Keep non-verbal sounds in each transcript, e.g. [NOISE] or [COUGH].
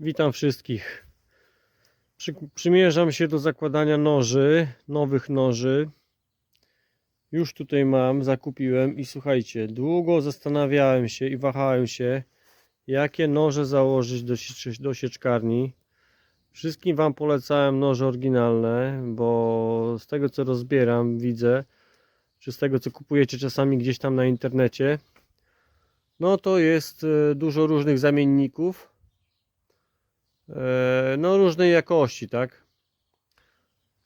Witam wszystkich. Przy, przymierzam się do zakładania noży, nowych noży. Już tutaj mam, zakupiłem i słuchajcie, długo zastanawiałem się i wahałem się, jakie noże założyć do, do sieczkarni. Wszystkim Wam polecałem noże oryginalne, bo z tego co rozbieram widzę, czy z tego co kupujecie czasami gdzieś tam na internecie, no to jest e, dużo różnych zamienników. E, no różnej jakości, tak?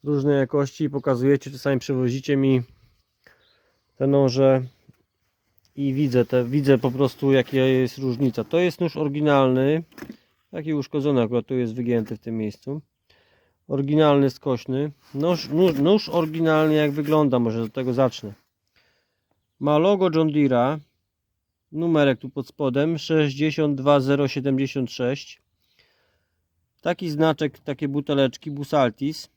Różnej jakości pokazujecie, czasami przewozicie mi te noże i widzę te, widzę po prostu jaka jest różnica. To jest nóż oryginalny, taki uszkodzony akurat tu jest wygięty w tym miejscu. Oryginalny, skośny. Nóż, nóż, nóż oryginalny jak wygląda, może do tego zacznę. Ma logo John Deere'a, numerek tu pod spodem 62076 taki znaczek, takie buteleczki Busaltis.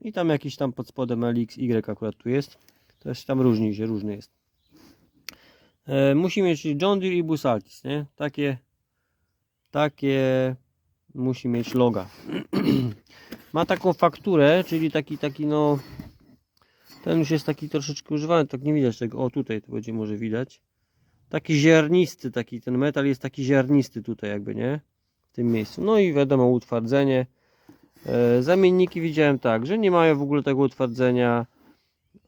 I tam jakiś tam pod spodem LXY akurat tu jest. To jest tam różni się, różny jest. E, musi mieć John Deere i Busaltis, nie? takie takie musi mieć loga. [CLEARS THROAT] Ma taką fakturę, czyli taki taki no ten już jest taki troszeczkę używany, tak nie widać tego, o tutaj to będzie może widać. Taki ziarnisty, taki ten metal jest taki ziarnisty tutaj jakby, nie? W tym miejscu. No i wiadomo utwardzenie. E, zamienniki widziałem tak, że nie mają w ogóle tego utwardzenia,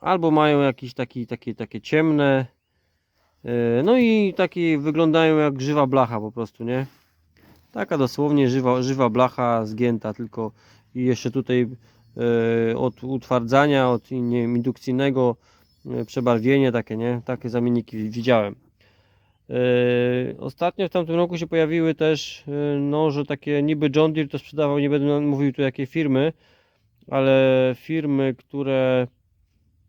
albo mają jakieś taki, takie, takie ciemne. E, no i takie wyglądają jak żywa blacha po prostu, nie? Taka dosłownie żywa, żywa blacha zgięta, tylko i jeszcze tutaj e, od utwardzania, od indukcyjnego przebarwienie takie, nie? Takie zamienniki widziałem. Yy, Ostatnio w tamtym roku się pojawiły też yy, noże takie niby John Deere to sprzedawał, nie będę mówił tu jakie firmy, ale firmy, które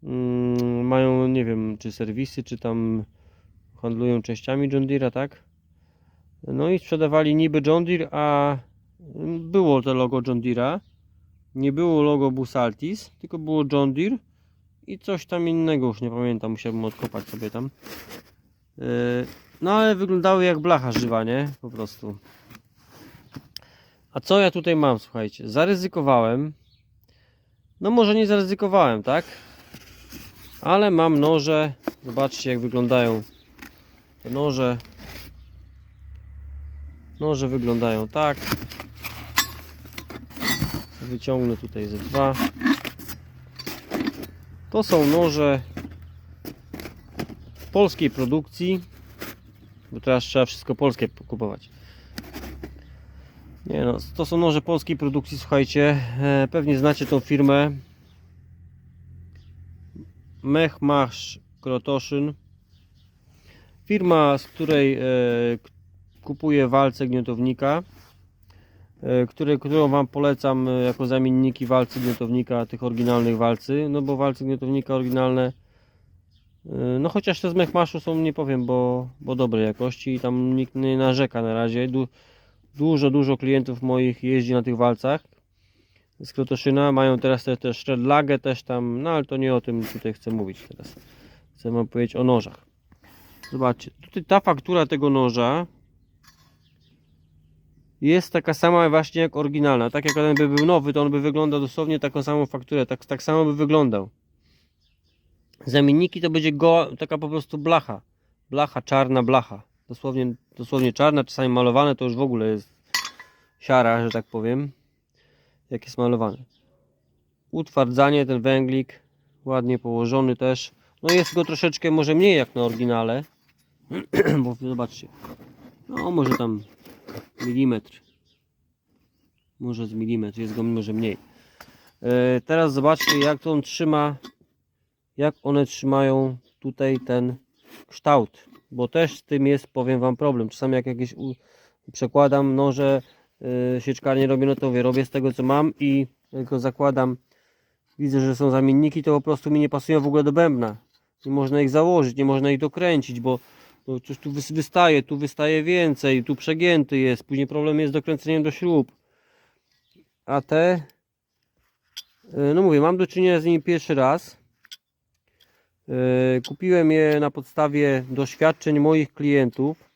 mm, mają, nie wiem, czy serwisy, czy tam handlują częściami John Deere'a, tak? No i sprzedawali niby John Deere, a było to logo John Deere'a, nie było logo Busaltis, tylko było John Deere i coś tam innego, już nie pamiętam, musiałbym odkopać sobie tam. Yy, No ale wyglądały jak blacha żywa, nie? Po prostu. A co ja tutaj mam, słuchajcie? Zaryzykowałem. No może nie zaryzykowałem, tak? Ale mam noże. Zobaczcie jak wyglądają te noże. Noże wyglądają tak. Wyciągnę tutaj ze dwa. To są noże polskiej produkcji. Bo teraz trzeba wszystko polskie kupować. Nie no, to są noże polskiej produkcji, słuchajcie. E, pewnie znacie tą firmę. Mechmasz Krotoszyn. Firma, z której e, kupuję walce gniotownika. E, które, którą Wam polecam jako zamienniki walcy gniotownika, tych oryginalnych walcy. No bo walce gniotownika oryginalne No chociaż te z Mechmaszu są, nie powiem, bo, bo dobrej jakości i tam nikt nie narzeka na razie. Du, dużo, dużo klientów moich jeździ na tych walcach z Krotoszyna. Mają teraz te, też Shredlagę też tam, no ale to nie o tym tutaj chcę mówić teraz. Chcę wam powiedzieć o nożach. Zobaczcie, tutaj ta faktura tego noża jest taka sama właśnie jak oryginalna. Tak jak on by był nowy, to on by wyglądał dosłownie taką samą fakturę, tak, tak samo by wyglądał. Zamienniki to będzie taka po prostu blacha. Blacha, czarna blacha. Dosłownie, dosłownie czarna, czasami malowane to już w ogóle jest siara, że tak powiem. Jak jest malowane. Utwardzanie, ten węglik ładnie położony też. No jest go troszeczkę może mniej jak na oryginale. [CLEARS THROAT] Bo zobaczcie. No może tam milimetr. Może z milimetr, jest go może mniej. E, teraz zobaczcie jak to on trzyma jak one trzymają tutaj ten kształt, bo też z tym jest, powiem Wam, problem. Czasami jak jakieś przekładam noże, yy, sieczkarnie robię, no to mówię, robię z tego co mam i tylko zakładam, widzę, że są zamienniki, to po prostu mi nie pasują w ogóle do bębna. Nie można ich założyć, nie można ich dokręcić, bo, bo coś tu wys- wystaje, tu wystaje więcej, tu przegięty jest, później problem jest z dokręceniem do śrub. A te, yy, no mówię, mam do czynienia z nimi pierwszy raz. E, Kupiłem je na podstawie doświadczeń moich klientów,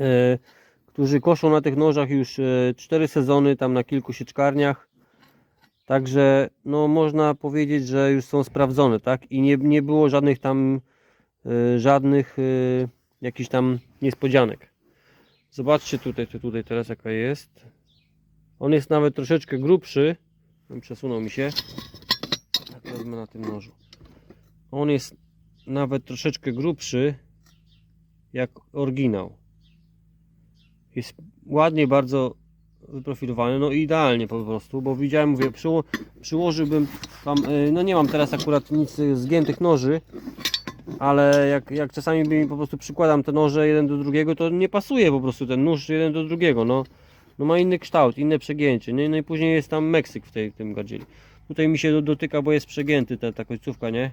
e, którzy koszą na tych nożach już 4 sezony, tam na kilku sieczkarniach. Także no można powiedzieć, że już są sprawdzone, tak? I nie, nie było żadnych tam żadnych jakichś tam niespodzianek. Zobaczcie tutaj, tu- tutaj teraz jaka jest. On jest nawet troszeczkę grubszy. Przesunął mi się. Tak wezmę na tym nożu. On jest nawet troszeczkę grubszy jak oryginał. Jest ładnie bardzo wyprofilowany, no idealnie po prostu, bo widziałem, mówię, przyło, przyłożyłbym tam, y, no nie mam teraz akurat nic zgiętych noży, ale jak, jak czasami mi po prostu przykładam te noże jeden do drugiego, to nie pasuje po prostu ten nóż jeden do drugiego, no, no ma inny kształt, inne przegięcie, nie? no i później jest tam Meksyk w tej, tym gardzieli. Tutaj mi się do- dotyka, bo jest przegięty ta, ta końcówka, nie?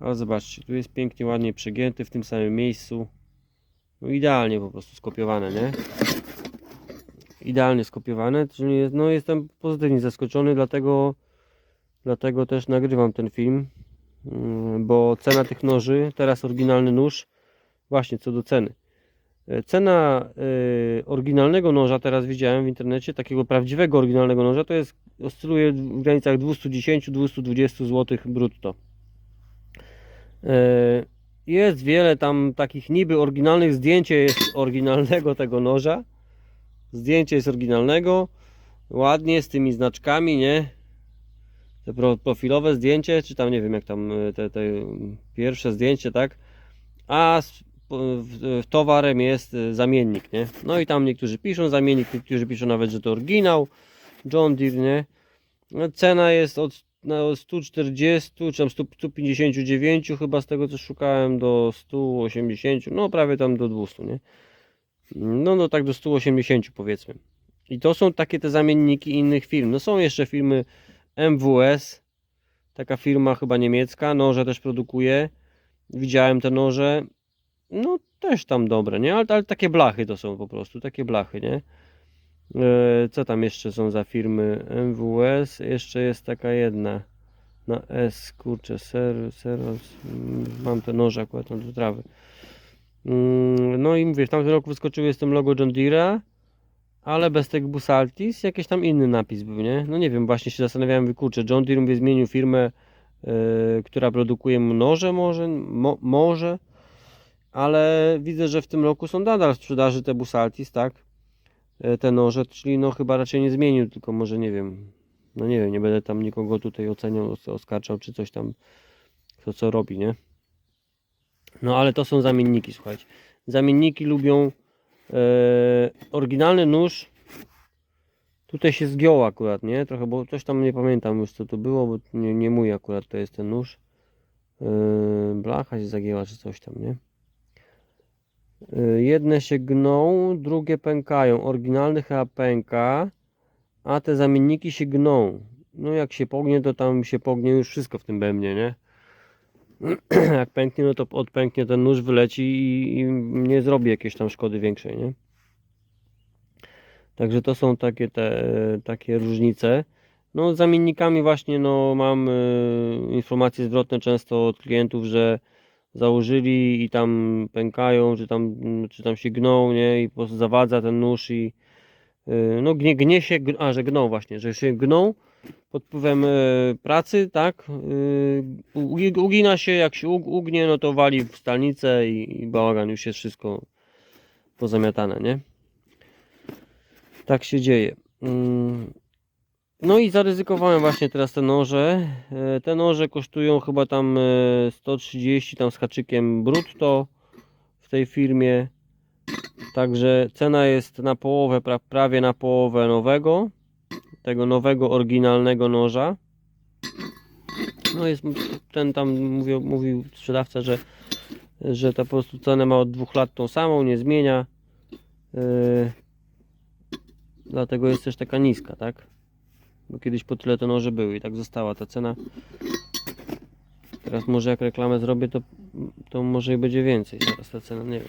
Ale zobaczcie, tu jest pięknie, ładnie przegięty w tym samym miejscu. No idealnie po prostu skopiowane, nie? Idealnie skopiowane, czyli jest, no jestem pozytywnie zaskoczony, dlatego, dlatego też nagrywam ten film, mm, bo cena tych noży, teraz oryginalny nóż, właśnie co do ceny. E, Cena y, oryginalnego noża, teraz widziałem w internecie, takiego prawdziwego oryginalnego noża, to jest, oscyluje w granicach 210-220 zł brutto. E, Jest wiele tam takich niby oryginalnych, zdjęcie jest oryginalnego tego noża. Zdjęcie jest oryginalnego, ładnie z tymi znaczkami, nie? Te pro, profilowe zdjęcie, czy tam nie wiem jak tam e, te, te pierwsze zdjęcie, tak? A towarem jest e, zamiennik, nie? No i tam niektórzy piszą zamiennik, niektórzy piszą nawet, że to oryginał John Deere, nie? No, cena jest od no, 140 czy tam 100 159 chyba z tego co szukałem do 180, no prawie tam do 200, nie? No, no tak do 180 powiedzmy. I to są takie te zamienniki innych firm. No są jeszcze firmy MWS, taka firma chyba niemiecka, noże też produkuje. Widziałem te noże. No też tam dobre, nie? Ale, ale takie blachy to są po prostu, takie blachy, nie? E, Co tam jeszcze są za firmy? MWS, jeszcze jest taka jedna. Na S, kurczę, ser, Seros, mm, mam te noże akurat na do trawy. Mm, No i mówię, w tamtym roku wyskoczyły z tym logo John Deere'a, ale bez tych Busaltis jakiś tam inny napis był, nie? No nie wiem, właśnie się zastanawiałem, mówię, kurczę, John Deere mówię, zmienił firmę, e, która produkuje noże może, mo, może, ale widzę, że w tym roku są nadal w sprzedaży te Busaltis, tak? E, Te noże, czyli no chyba raczej nie zmienił, tylko może nie wiem, no nie wiem, nie będę tam nikogo tutaj oceniał, os- oskarżał, czy coś tam, kto co robi, nie? No ale to są zamienniki, słuchajcie. Zamienniki lubią e, oryginalny nóż. Tutaj się zgiął akurat, nie? Trochę, bo coś tam nie pamiętam już co to było, bo nie, nie mój akurat to jest ten nóż. E, blacha się zagięła, czy coś tam, nie? E, jedne się gną, drugie pękają. Oryginalny chyba pęka, a te zamienniki się gną. No jak się pognie, to tam się pognie już wszystko w tym bębnie, nie? [CLEARS THROAT] jak pęknie, no to odpęknie ten nóż, wyleci i, i nie zrobi jakiejś tam szkody większej, nie? Także to są takie te takie różnice. No z zamiennikami właśnie no mam y, informacje zwrotne często od klientów, że założyli i tam pękają, czy tam, czy tam się gną, nie? I po prostu zawadza ten nóż i y, no gnie, gnie się, a że gną właśnie, że się gną pod wpływem e, pracy, tak? Y, ugi- Ugina się, jak się ug- ugnie, no to wali w stalnicę i, i bałagan, już jest wszystko pozamiatane, nie? Tak się dzieje. Mm. No i zaryzykowałem właśnie teraz te noże. E, Te noże kosztują chyba tam e, 130 tam z haczykiem brutto w tej firmie. Także cena jest na połowę, pra, prawie na połowę nowego tego nowego, oryginalnego noża. No jest ten tam mówił, mówił sprzedawca, że, że ta po prostu cenę ma od dwóch lat tą samą, nie zmienia. Yy, dlatego jest też taka niska, tak? Bo kiedyś po tyle te noże były i tak została ta cena. Teraz może jak reklamę zrobię, to, to może i będzie więcej. Zaraz ta cena, nie wiem.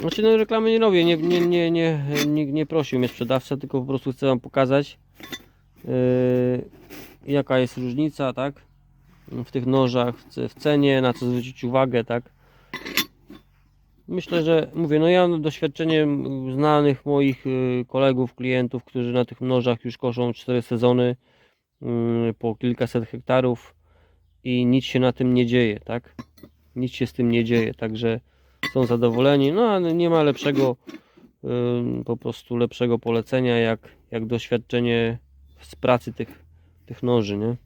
Znaczy no reklamy nie robię, nie, nie, nie, nie, nie, nie prosił mnie sprzedawca, tylko po prostu chcę wam pokazać yy, jaka jest różnica, tak? W tych nożach, w cenie, na co zwrócić uwagę, tak? Myślę, że mówię, no ja doświadczeniem znanych moich y, kolegów, klientów, którzy na tych nożach już koszą 4 sezony y, po kilkaset hektarów i nic się na tym nie dzieje, tak? Nic się z tym nie dzieje, także są zadowoleni. No ale nie ma lepszego y, po prostu lepszego polecenia jak, jak doświadczenie z pracy tych, tych noży, nie?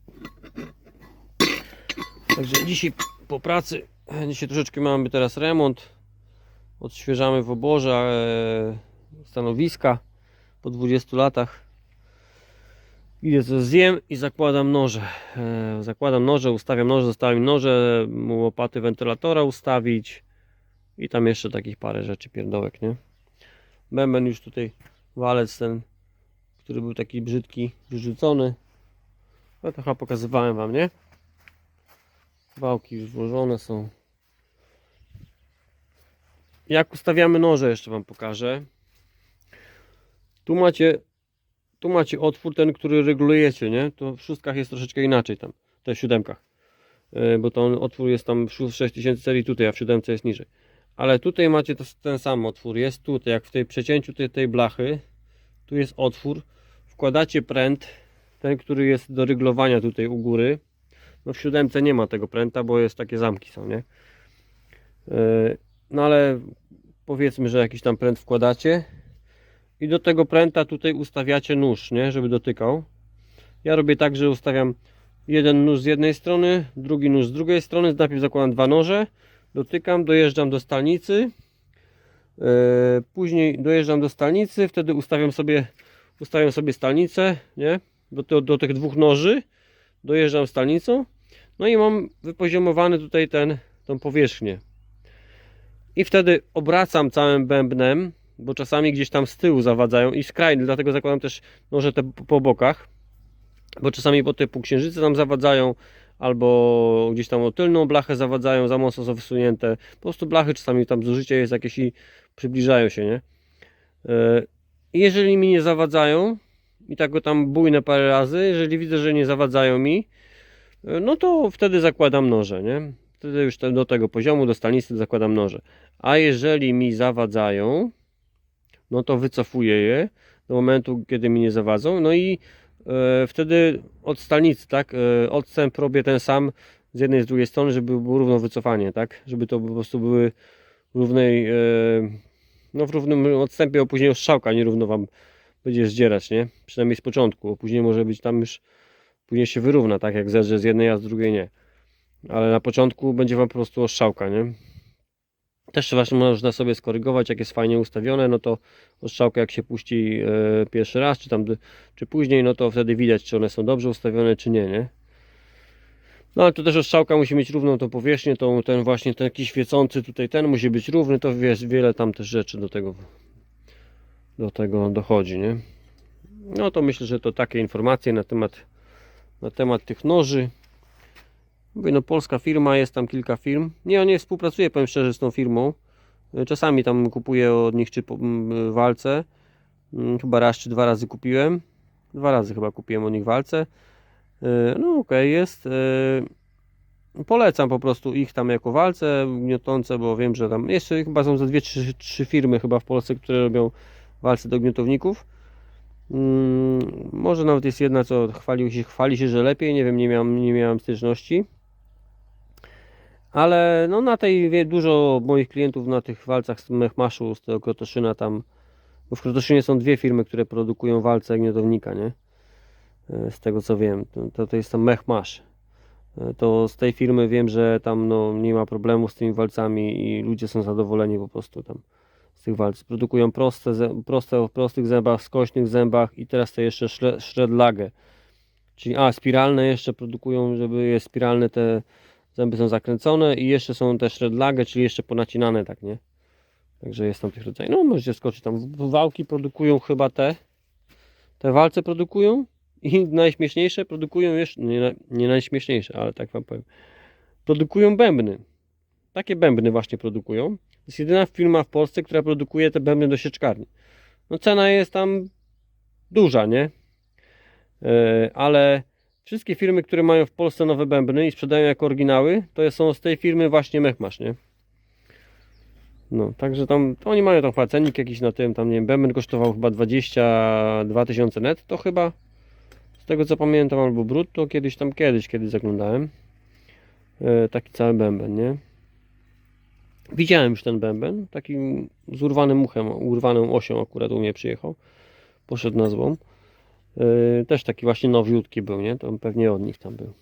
Także dzisiaj po pracy, dzisiaj troszeczkę mamy teraz remont, odświeżamy w oborze e, stanowiska po 20 latach. Idę co zjem i zakładam noże. E, zakładam noże, ustawiam noże, zostawiam noże, łopaty wentylatora ustawić i tam jeszcze takich parę rzeczy pierdołek, nie? Bęben już tutaj, walec ten, który był taki brzydki, wyrzucony. No to chyba pokazywałem wam, nie? Wałki już włożone są. Jak ustawiamy noże jeszcze wam pokażę. Tu macie tu macie otwór ten, który regulujecie, nie? To w szóstkach jest troszeczkę inaczej tam, te w siódemkach. Yy, Bo ten otwór jest tam w 6000 serii tutaj, a w siódemce jest niżej. Ale tutaj macie to, ten sam otwór, jest tutaj, jak w tej przecięciu tej, tej blachy, tu jest otwór, wkładacie pręt, ten, który jest do ryglowania tutaj u góry. No w siódemce nie ma tego pręta, bo jest takie zamki są, nie? Yy, No ale powiedzmy, że jakiś tam pręt wkładacie i do tego pręta tutaj ustawiacie nóż, nie? Żeby dotykał. Ja robię tak, że ustawiam jeden nóż z jednej strony, drugi nóż z drugiej strony. Najpierw zakładam dwa noże, dotykam, dojeżdżam do stalnicy. Yy, później dojeżdżam do stalnicy, wtedy ustawiam sobie, ustawiam sobie stalnicę, nie? Do, do, do tych dwóch noży. Dojeżdżam stalnicą. No i mam wypoziomowany tutaj ten, tą powierzchnię. I wtedy obracam całym bębnem, bo czasami gdzieś tam z tyłu zawadzają i skrajny, dlatego zakładam też noże te po- bokach, bo czasami po te półksiężyce tam zawadzają, albo gdzieś tam o tylną blachę zawadzają, za mocno są wysunięte. Po prostu blachy czasami tam zużycie jest jakieś i przybliżają się, nie? E, jeżeli mi nie zawadzają, i tak go tam bujnę parę razy, jeżeli widzę, że nie zawadzają mi, e, no to wtedy zakładam noże, nie? Wtedy już do tego poziomu, do stanicy zakładam noże. A jeżeli mi zawadzają, no to wycofuję je do momentu, kiedy mi nie zawadzą. No i e, wtedy od stalnicy, tak, e, odstęp robię ten sam z jednej i z drugiej strony, żeby było równo wycofanie, tak, żeby to po prostu były równej, e, no w równym odstępie, a później strzałka nierówno Wam będzie zdzierać, nie, przynajmniej z początku, później może być tam już, później się wyrówna, tak, jak zerze z jednej, a z drugiej nie. Ale na początku będzie Wam po prostu ostrzałka, nie. Też właśnie można sobie skorygować, jak jest fajnie ustawione, no to ostrzałkę jak się puści e, pierwszy raz, czy tam czy później, no to wtedy widać, czy one są dobrze ustawione, czy nie, nie? No ale to też ostrzałka musi mieć równą tą powierzchnię, tą, ten właśnie ten taki świecący tutaj, ten musi być równy, to wiesz, wiele tam też rzeczy do tego do tego dochodzi, nie? No to myślę, że to takie informacje na temat na temat tych noży. Mówię, no polska firma, jest tam kilka firm. Nie, nie współpracuję, powiem szczerze, z tą firmą. Y, Czasami tam kupuję od nich czy walce. Mm, Chyba raz czy dwa razy kupiłem. Dwa razy chyba kupiłem od nich walce. Y, No okej, jest. Y, Polecam po prostu ich tam jako walce gniotące, bo wiem, że tam jeszcze chyba są ze dwie, trzy, trzy firmy chyba w Polsce, które robią walce do gniotowników. Mm, Może nawet jest jedna, co się, chwali się, że lepiej. Nie wiem, nie miałem, nie miałem styczności. Ale no na tej dużo moich klientów na tych walcach z Mechmaszu, z tego Krotoszyna tam, bo w Krotoszynie są dwie firmy, które produkują walce gniotownika, nie? E, Z tego co wiem, to, to, jest tam Mechmasz. E, To z tej firmy wiem, że tam no, nie ma problemu z tymi walcami i ludzie są zadowoleni po prostu tam z tych walc. Produkują proste, proste w prostych zębach, skośnych zębach i teraz to jeszcze szle- shredlagę. Czyli a, spiralne jeszcze produkują, żeby je spiralne te zęby są zakręcone i jeszcze są też shredlage, czyli jeszcze ponacinane, tak nie? Także jest tam tych rodzajów. No możecie skoczyć tam. Wałki produkują chyba te. Te walce produkują i [LAUGHS] najśmieszniejsze produkują jeszcze, nie, nie najśmieszniejsze, ale tak wam powiem. Produkują bębny. Takie bębny właśnie produkują. To jest jedyna firma w Polsce, która produkuje te bębny do sieczkarni. No cena jest tam duża, nie? E, ale wszystkie firmy, które mają w Polsce nowe bębny i sprzedają jako oryginały, to są z tej firmy właśnie Mechmasz, nie? No, także tam, to oni mają tam chyba cennik jakiś na tym, tam nie wiem, bęben kosztował chyba 22 tysiące net, to chyba, z tego co pamiętam, albo brutto, kiedyś tam, kiedyś, kiedy zaglądałem, e, taki cały bęben, nie? Widziałem już ten bęben, taki z urwanym uchem, urwaną osią akurat u mnie przyjechał, poszedł na złom, e, też taki właśnie nowiutki był, nie? To pewnie od nich tam był.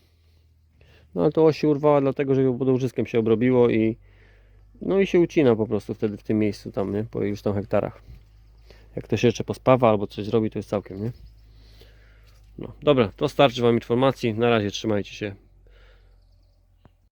No ale to oś się urwała dlatego, że ją podłużyskiem się obrobiło i no i się ucina po prostu wtedy w tym miejscu tam, nie? Po już tam hektarach. Jak ktoś jeszcze pospawa albo coś zrobi, to jest całkiem, nie? No, dobra, to starczy Wam informacji. Na razie trzymajcie się.